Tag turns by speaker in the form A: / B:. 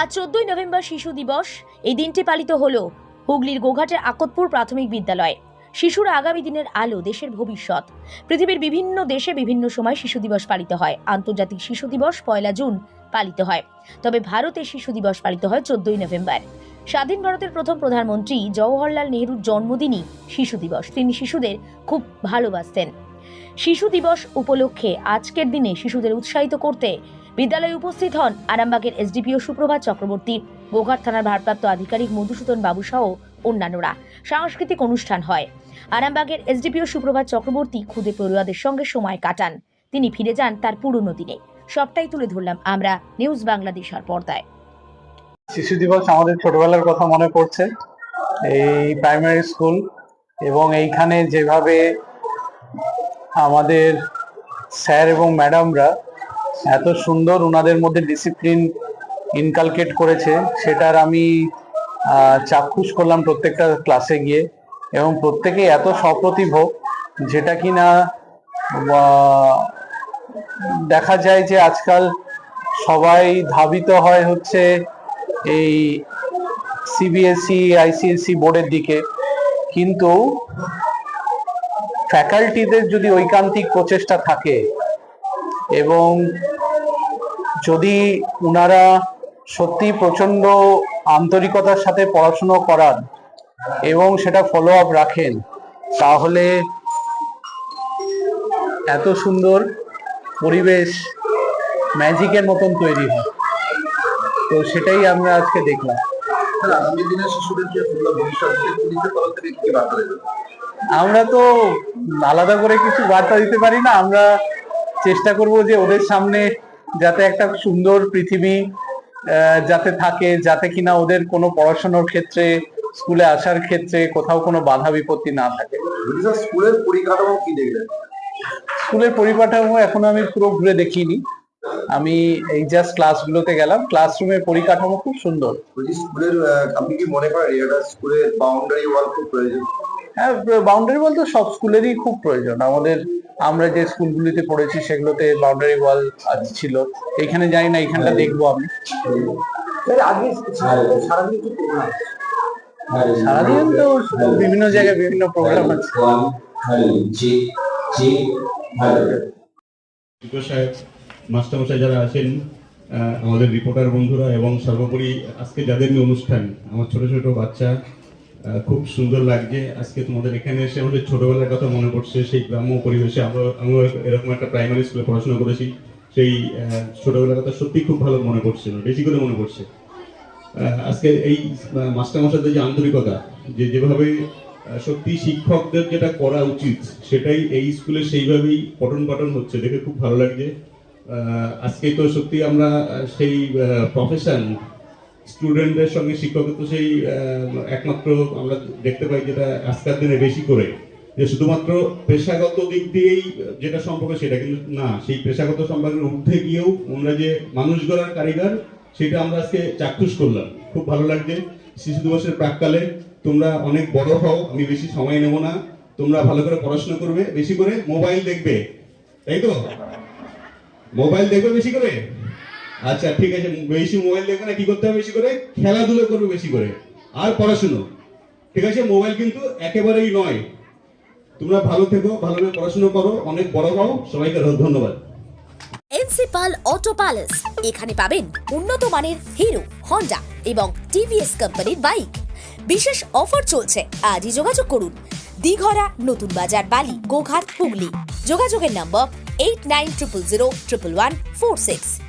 A: আজ চোদ্দই নভেম্বর শিশু দিবস। এই দিনটি পালিত হলো হুগলির গোঘাটের আকতপুর প্রাথমিক বিদ্যালয়। শিশুরা আগামী দিনের আলো, দেশের ভবিষ্যৎ। পৃথিবীর বিভিন্ন দেশে বিভিন্ন সময় শিশু দিবস পালিত হয়। আন্তর্জাতিক শিশু দিবস পয়লা জুন পালিত হয়। তবে ভারতে শিশু দিবস পালিত হয় চোদ্দই নভেম্বর। স্বাধীন ভারতের প্রথম প্রধানমন্ত্রী জওহরলাল নেহরুর জন্মদিনই শিশু দিবস। তিনি শিশুদের খুব ভালোবাসতেন। শিশু দিবস উপলক্ষে আজকের দিনে শিশুদের উৎসাহিত করতে বিদ্যালয়ে উপস্থিত হন আরামবাগের এসডিপিও সুপ্রভাত চক্রবর্তী গোঘাট থানার ভারপ্রাপ্ত আধিকারিক মধুসূদন বাবু সহ অন্যান্যরা। সাংস্কৃতিক অনুষ্ঠান হয়। আরামবাগের এসডিপিও সুপ্রভাত চক্রবর্তী খুদে পড়ুয়াদের সঙ্গে সময় কাটান। তিনি ফিরে যান তার পুরনো দিনে। সবটাই তুলে ধরলাম আমরা নিউজ বাংলাদেশের পর্দায়।
B: শিশু দিবস আমাদের ছোটবেলার কথা মনে পড়ছে। এই প্রাইমারি স্কুল এবং এইখানে যেভাবে আমাদের স্যার এবং ম্যাডামরা এত সুন্দর ওনাদের মধ্যে ডিসিপ্লিন ইনকালকেট করেছে, সেটার আমি চাক্ষুষ করলাম প্রত্যেকটা ক্লাসে গিয়ে এবং প্রত্যেকেই এত সপ্রতিভ যেটা কি না দেখা যায় যে আজকাল সবাই ধাবিত হয় হচ্ছে এই সিবিএসই আইসিএসসি বোর্ডের দিকে। কিন্তু ফ্যাকাল্টিদের যদি ঐকান্তিক প্রচেষ্টা থাকে এবং যদি ওনারা সত্যি প্রচণ্ড আন্তরিকতার সাথে পড়াশুনো করান এবং সেটা ফলো আপ রাখেন, তাহলে এত সুন্দর পরিবেশ ম্যাজিকের মতন তৈরি হয়। তো সেটাই আমরা আজকে দেখলাম।
C: আগামী দিনে সুন্দর ভবিষ্যৎ
B: আমরা তো আলাদা করে কিছু বার্তা দিতে পারি না। আমরা চেষ্টা করব যে ওদের সামনে যাতে একটা সুন্দর পৃথিবী যাতে থাকে যাতে কিনা ওদের কোনো পড়াশোনার ক্ষেত্রে স্কুলে আসার ক্ষেত্রে কোথাও কোনো বাধা বিপত্তি না থাকে।
C: স্কুলের পরিকাঠামো কি দেখলেন
B: স্কুলের পরিকাঠামো এখনও আমি পুরো ঘুরে দেখিনি। আমি এই জাস্ট ক্লাসগুলোতে গেলাম। ক্লাসরুমের পরিকাঠামো খুব সুন্দর।
C: স্কুলের আপনি কি মনে করেন স্কুলের বাউন্ডারি ওয়াল খুব প্রয়োজন?
B: হ্যাঁ বাউন্ডারি ওয়াল তো সব স্কুলেরই খুব প্রয়োজন। আমাদের আমরা যে স্কুলগুলিতে পড়েছি সেগুলোতে বাউন্ডারি ওয়াল ছিল। এখানে জানি না এখানটা দেখব আমি। সারাদিন তো বিভিন্ন জায়গায় বিভিন্ন প্রোগ্রাম আছে।
D: মাস্টারমশাই যারা আছেন আহ, আমাদের রিপোর্টার বন্ধুরা এবং সর্বোপরি আজকে যাদের নিয়ে অনুষ্ঠান আমার ছোট ছোট বাচ্চা খুব সুন্দর লাগছে। আজকে তোমাদের এখানে এসে আমাদের ছোটবেলার কথা মনে পড়ছে, সেই গ্রাম্য পরিবেশে। আমরা আমরা এরকম একটা প্রাইমারি স্কুলে পড়াশোনা করেছি। সেই ছোটবেলার কথা সত্যি খুব ভালো মনে পড়ছিল, বেশি করে মনে পড়ছে। আজকে এই মাস্টারমশাইদের যে আন্তরিকতা, যে যেভাবে সত্যি শিক্ষকদের যেটা করা উচিত, সেটাই এই স্কুলে সেইভাবেই পঠন পাঠন হচ্ছে, দেখে খুব ভালো লাগছে। আজকে তো সত্যি আমরা সেই প্রফেশন স্টুডেন্টদের সঙ্গে শিক্ষকের তো সেই একমাত্র আমরা দেখতে পাই যেটা আজকের দিনে বেশি করে। যে শুধুমাত্র পেশাগত দিক দিয়েই যেটা সম্পর্ক সেটা কিন্তু না। সেই পেশাগত সম্পর্কের ঊর্ধ্বে গিয়েও আমরা যে মানুষ গড়ার কারিগর, সেটা আমরা আজকে চাক্ষুষ করলাম। খুব ভালো লাগছে। শিশু দিবসের প্রাককালে তোমরা অনেক বড় হও, আমি বেশি সময় নেব না। তোমরা ভালো করে পড়াশোনা করবে, বেশি করে মোবাইল দেখবে। তাই তো? মোবাইল দেখবে বেশি করে? আচ্ছা ঠিক আছে, বেশি মোবাইল দেখবে না, কি করতে হবে বেশি করে? খেলাধুলো করবে বেশি করে। আর পড়াশুনো। ঠিক আছে মোবাইল কিন্তু একেবারেই নয়। তোমরা ভালো থেকো ভালোভাবে পড়াশোনা করো, অনেক বড় হও। সবাইকে ধন্যবাদ।
E: এনসিপাল অটো প্যালেস। এখানে পাবেন উন্নত মানের হিরো, হন্ডা এবং টিভিএস কোম্পানির বাইক। বিশেষ অফার চলছে, আজই যোগাযোগ করুন। দিঘরা, নতুন বাজার, বালি, গোঘাট, হুগলি। যোগাযোগের নম্বর eight nine triple zero triple one four six